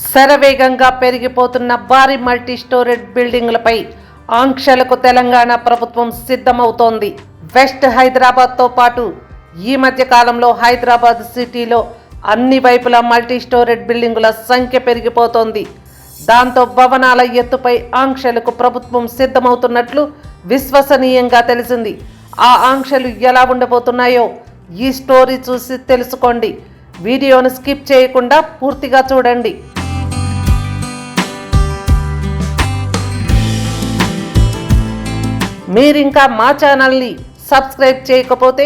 శరవేగంగా పెరిగిపోతున్న భారీ మల్టీ స్టోరేజ్ బిల్డింగ్లపై ఆంక్షలకు తెలంగాణ ప్రభుత్వం సిద్ధమవుతోంది. వెస్ట్ హైదరాబాద్తో పాటు ఈ మధ్య కాలంలో హైదరాబాద్ సిటీలో అన్ని వైపులా మల్టీ స్టోరేజ్ బిల్డింగుల సంఖ్య పెరిగిపోతోంది. దాంతో భవనాల ఎత్తుపై ఆంక్షలకు ప్రభుత్వం సిద్ధమవుతున్నట్లు విశ్వసనీయంగా తెలిసింది. ఆ ఆంక్షలు ఎలా ఉండబోతున్నాయో ఈ స్టోరీ చూసి తెలుసుకోండి. వీడియోను స్కిప్ చేయకుండా పూర్తిగా చూడండి. మీరింకా మా ఛానల్ని సబ్స్క్రైబ్ చేయకపోతే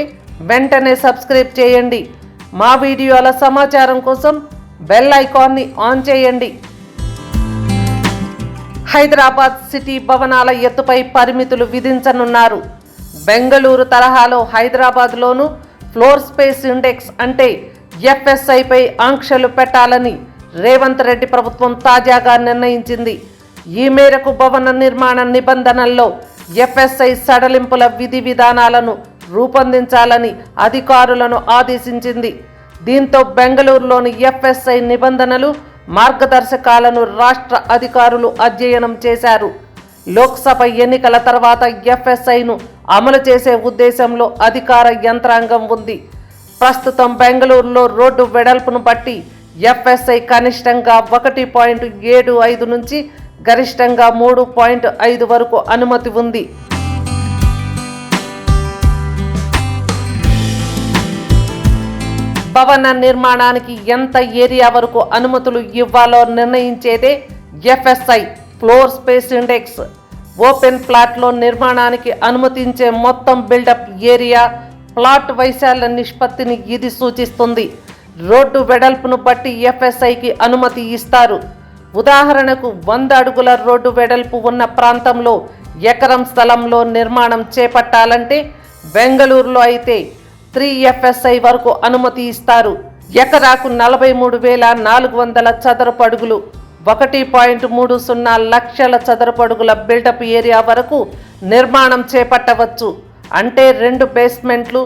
వెంటనే సబ్స్క్రైబ్ చేయండి. మా వీడియోల సమాచారం కోసం బెల్ ఐకాన్ని ఆన్ చేయండి. హైదరాబాద్ సిటీ భవనాల ఎత్తుపై పరిమితులు విధించనున్నారు. బెంగళూరు తరహాలో హైదరాబాద్లోనూ ఫ్లోర్ స్పేస్ ఇండెక్స్ అంటే ఎఫ్ఎస్ఐపై ఆంక్షలు పెట్టాలని రేవంత్ రెడ్డి ప్రభుత్వం తాజాగా నిర్ణయించింది. ఈ మేరకు భవన నిర్మాణ నిబంధనల్లో ఎఫ్ఎస్ఐ సడలింపుల విధి విధానాలను రూపొందించాలని అధికారులను ఆదేశించింది. దీంతో బెంగళూరులోని ఎఫ్ఎస్ఐ నిబంధనలు మార్గదర్శకాలను రాష్ట్ర అధికారులు అధ్యయనం చేశారు. లోక్సభ ఎన్నికల తర్వాత ఎఫ్ఎస్ఐను అమలు చేసే ఉద్దేశంలో అధికార యంత్రాంగం ఉంది. ప్రస్తుతం బెంగళూరులో రోడ్డు వెడల్పును బట్టి ఎఫ్ఎస్ఐ కనిష్టంగా ఒకటి పాయింట్ ఏడు ఐదు నుంచి గరిష్టంగా మూడు పాయింట్ ఐదు వరకు అనుమతి ఉంది. భవన నిర్మాణానికి ఎంత ఏరియా వరకు అనుమతులు ఇవ్వాలో నిర్ణయించేదే FSI floor space index. Open ప్లాట్లో నిర్మాణానికి అనుమతించే మొత్తం బిల్డప్ ఏరియా ప్లాట్ వైశాల్య నిష్పత్తిని ఇది సూచిస్తుంది. రోడ్డు వెడల్పును బట్టి ఎఫ్ఎస్ఐకి అనుమతి ఇస్తారు. ఉదాహరణకు వంద అడుగుల రోడ్డు వెడల్పు ఉన్న ప్రాంతంలో ఎకరం స్థలంలో నిర్మాణం చేపట్టాలంటే బెంగళూరులో అయితే త్రీ ఎఫ్ఎస్ఐ వరకు అనుమతి ఇస్తారు. ఎకరాకు నలభై మూడు వేల నాలుగు వందల చదరపు అడుగులు ఒకటి పాయింట్ మూడు సున్నా లక్షల చదరపు అడుగుల బిల్డప్ ఏరియా వరకు నిర్మాణం చేపట్టవచ్చు. అంటే రెండు బేస్మెంట్లు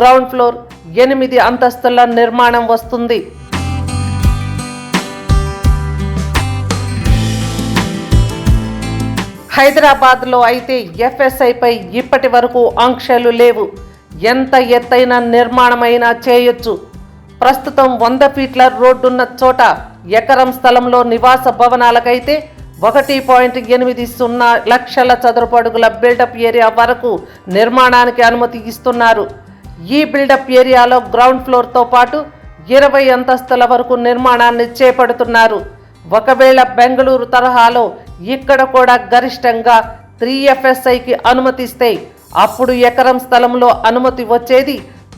గ్రౌండ్ ఫ్లోర్ ఎనిమిది అంతస్తుల నిర్మాణం వస్తుంది. హైదరాబాద్లో అయితే ఎఫ్ఎస్ఐపై ఇప్పటి వరకు ఆంక్షలు లేవు. ఎంత ఎత్తైన నిర్మాణమైనా చేయొచ్చు. ప్రస్తుతం వంద ఫీట్ల రోడ్డున్న చోట ఎకరం స్థలంలో నివాస భవనాలకైతే ఒకటి పాయింట్ ఎనిమిది సున్నా లక్షల చదరపు అడుగుల బిల్డప్ ఏరియా వరకు నిర్మాణానికి అనుమతి ఇస్తున్నారు. ఈ బిల్డప్ ఏరియాలో గ్రౌండ్ ఫ్లోర్తో పాటు ఇరవై అంతస్తుల వరకు నిర్మాణాన్ని చేపడుతున్నారు. ఒకవేళ బెంగళూరు తరహాలో ఇక్కడ కూడా గరిష్టంగా త్రీ ఎఫ్ఎస్ఐకి అనుమతిస్తే అప్పుడు ఎకరం స్థలంలో అనుమతి వచ్చేది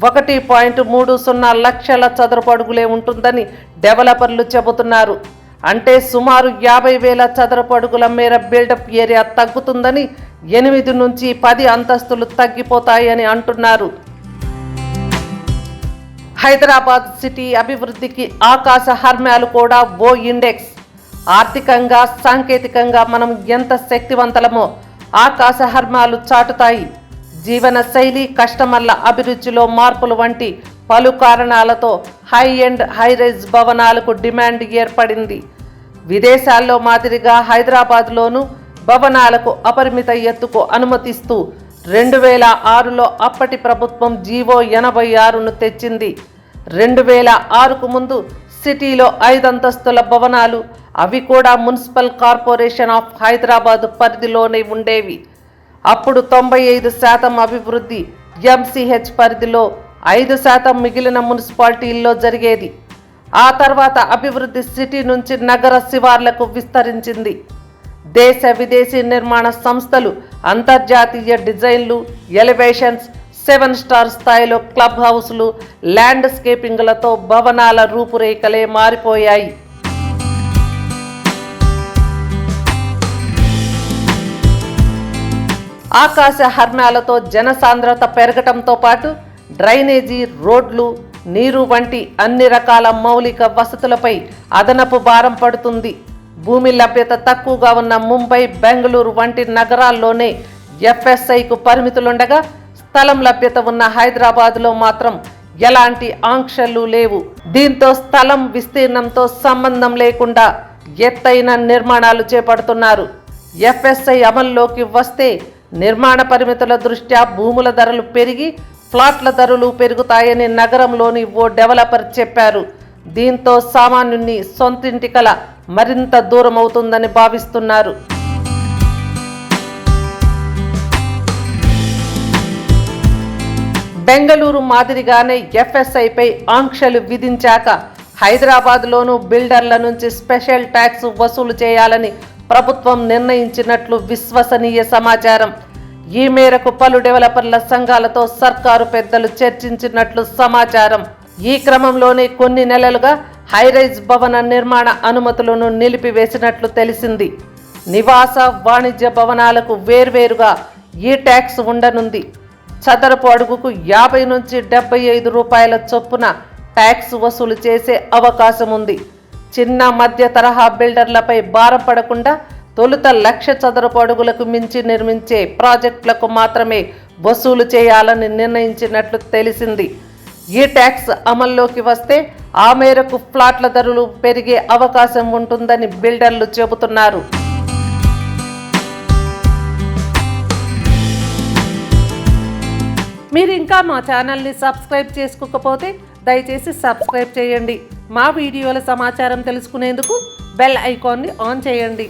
ఒకటి పాయింట్ మూడు సున్నా లక్షల చదరపు అడుగులే ఉంటుందని డెవలపర్లు చెబుతున్నారు. అంటే సుమారు యాభై వేల చదరపు అడుగుల మేర బిల్డప్ ఏరియా తగ్గుతుందని ఎనిమిది నుంచి పది అంతస్తులు తగ్గిపోతాయని అంటున్నారు. హైదరాబాద్ సిటీ అభివృద్ధికి ఆకాశ హర్మ్యాలు కూడా ఓ ఇండెక్స్. ఆర్థికంగా సాంకేతికంగా మనం ఎంత శక్తివంతలమో ఆకాశహర్మాలు చాటుతాయి. జీవన శైలి కస్టమర్ల అభిరుచిలో మార్పులు వంటి పలు కారణాలతో హై ఎండ్ హైరైజ్ భవనాలకు డిమాండ్ ఏర్పడింది. విదేశాల్లో మాదిరిగా హైదరాబాద్లోనూ భవనాలకు అపరిమిత ఎత్తుకు అనుమతిస్తూ రెండు వేల ఆరులో అప్పటి ప్రభుత్వం జీవో ఎనభై ఆరును తెచ్చింది. రెండు వేల ఆరుకు ముందు సిటీలో ఐదంతస్తుల భవనాలు అవి కూడా మున్సిపల్ కార్పొరేషన్ ఆఫ్ హైదరాబాద్ పరిధిలోనే ఉండేవి. అప్పుడు తొంభై ఐదు శాతం అభివృద్ధి ఎంసీహెచ్ పరిధిలో ఐదు శాతం మిగిలిన మున్సిపాలిటీల్లో జరిగేది. ఆ తర్వాత అభివృద్ధి సిటీ నుంచి నగర శివార్లకు విస్తరించింది. దేశ విదేశీ నిర్మాణ సంస్థలు అంతర్జాతీయ డిజైన్లు ఎలివేషన్స్ సెవెన్ స్టార్ స్థాయిలో క్లబ్ హౌస్లు ల్యాండ్స్కేపింగ్లతో భవనాల రూపురేఖలే మారిపోయాయి. ఆకాశ హర్మ్యాలతో జనసాంద్రత పెరగటంతో పాటు డ్రైనేజీ రోడ్లు నీరు వంటి అన్ని రకాల మౌలిక వసతులపై అదనపు భారం పడుతుంది. భూమి లభ్యత తక్కువగా ఉన్న ముంబై బెంగళూరు వంటి నగరాల్లోనే ఎఫ్ఎస్ఐకు పరిమితులుండగా స్థలం లభ్యత ఉన్న హైదరాబాద్లో మాత్రం ఎలాంటి ఆంక్షలు లేవు. దీంతో స్థలం విస్తీర్ణంతో సంబంధం లేకుండా ఎత్తైన నిర్మాణాలు చేపడుతున్నారు. ఎఫ్ఎస్ఐ అమల్లోకి వస్తే నిర్మాణ పరిమితుల దృష్ట్యా భూముల ధరలు పెరిగి ఫ్లాట్ల ధరలు పెరుగుతాయని నగరంలోని ఓ డెవలపర్ చెప్పారు. దీంతో సామాన్యుని సొంతింటి కల మరింత దూరం అవుతుందని భావిస్తున్నారు. బెంగళూరు మాదిరిగానే ఎఫ్ఎస్ఐపై ఆంక్షలు విధించాక హైదరాబాద్లోనూ బిల్డర్ల నుంచి స్పెషల్ ట్యాక్స్ వసూలు చేయాలని ప్రభుత్వం నిర్ణయించినట్లు విశ్వసనీయ సమాచారం. ఈ మేరకు పలు డెవలపర్ల సంఘాలతో సర్కారు పెద్దలు చర్చించినట్లు సమాచారం. ఈ క్రమంలోనే కొన్ని నెలలుగా హైరైజ్ భవన నిర్మాణ అనుమతులను నిలిపివేసినట్లు తెలిసింది. నివాస వాణిజ్య భవనాలకు వేర్వేరుగా ఈ ట్యాక్స్ ఉండనుంది. చదరపు అడుగుకు యాభై నుంచి డెబ్బై ఐదు రూపాయల చొప్పున ట్యాక్స్ వసూలు చేసే అవకాశం ఉంది చిన్న మధ్య తరహా బిల్డర్లపై భారం పడకుండా తొలుత లక్ష చదరపు అడుగులకు మించి నిర్మించే ప్రాజెక్టులకు మాత్రమే వసూలు చేయాలని నిర్ణయించినట్లు తెలిసింది. ఈ ట్యాక్స్ అమల్లోకి వస్తే ఆ మేరకు ఫ్లాట్ల ధరలు పెరిగే అవకాశం ఉంటుందని బిల్డర్లు చెబుతున్నారు. మీరు ఇంకా మా ఛానల్ని సబ్స్క్రైబ్ చేసుకోకపోతే దయచేసి సబ్స్క్రైబ్ చేయండి. మా వీడియోల సమాచారం తెలుసుకునేందుకు బెల్ ఐకాన్ని ఆన్ చేయండి.